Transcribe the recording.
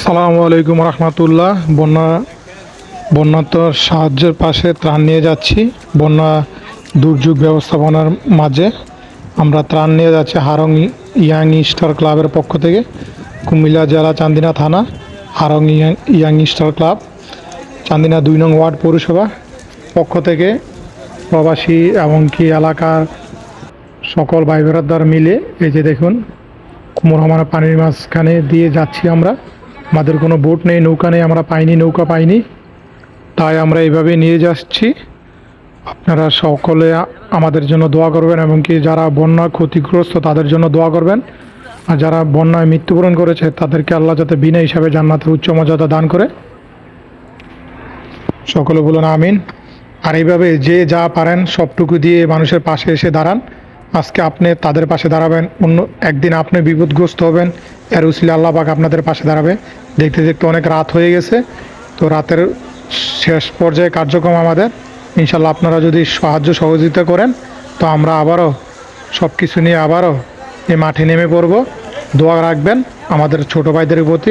আসসালামু আলাইকুম রহমতুল্লাহ। বন্যা বন্যাত্মর সাহায্যের পাশে ত্রাণ নিয়ে যাচ্ছি। বন্যা দুর্যোগ ব্যবস্থাপনার মাঝে আমরা ত্রাণ নিয়ে যাচ্ছি হারং ইয়াং স্টার ক্লাবের পক্ষ থেকে, কুমিল্লা জেলা চান্দিনা থানা, Harang young young star club, Chandina দুই নং ওয়ার্ড পৌরসভা পক্ষ থেকে প্রবাসী এমনকি এলাকার সকল ভাই মিলে এই যে দেখুন, কুমোরহামার পানির মাঝখানে দিয়ে যাচ্ছি আমরা। আমাদের কোনো বোট নেই, নৌকা নেই, আমরা পাইনি, নৌকা পাইনি। তাই আমরা এইভাবে নিয়ে যাচ্ছি। আপনারা সকলে আমাদের জন্য দোয়া করবেন এবং কি যারা বন্যা ক্ষতিগ্রস্ত, তাদের জন্য দোয়া করবেন। আর যারা বন্যায় মৃত্যুবরণ করেছে, তাদেরকে আল্লাহ যাতে বিনা হিসাবে জান্নাতের উচ্চ মর্যাদা দান করে। সকলে বলুন আমিন। আর এইভাবে যে যা পারেন, সবটুকু দিয়ে মানুষের পাশে এসে দাঁড়ান। আজকে আপনি তাদের পাশে দাঁড়াবেন, অন্য একদিন আপনি বিপদগ্রস্ত হবেন। এর উসিলে আল্লাহ পাক আপনাদের পাশে দাঁড়াবে। দেখতে দেখতে অনেক রাত হয়ে গেছে। তো রাতের শেষ পর্যায়ে কার্যক্রম আমাদের। ইনশাল্লাহ আপনারা যদি সাহায্য সহযোগিতা করেন, তো আমরা আবারও সব কিছু নিয়ে আবারও এই মাঠে নেমে পড়ব। দোয়া রাখবেন আমাদের ছোটো ভাইদের প্রতি।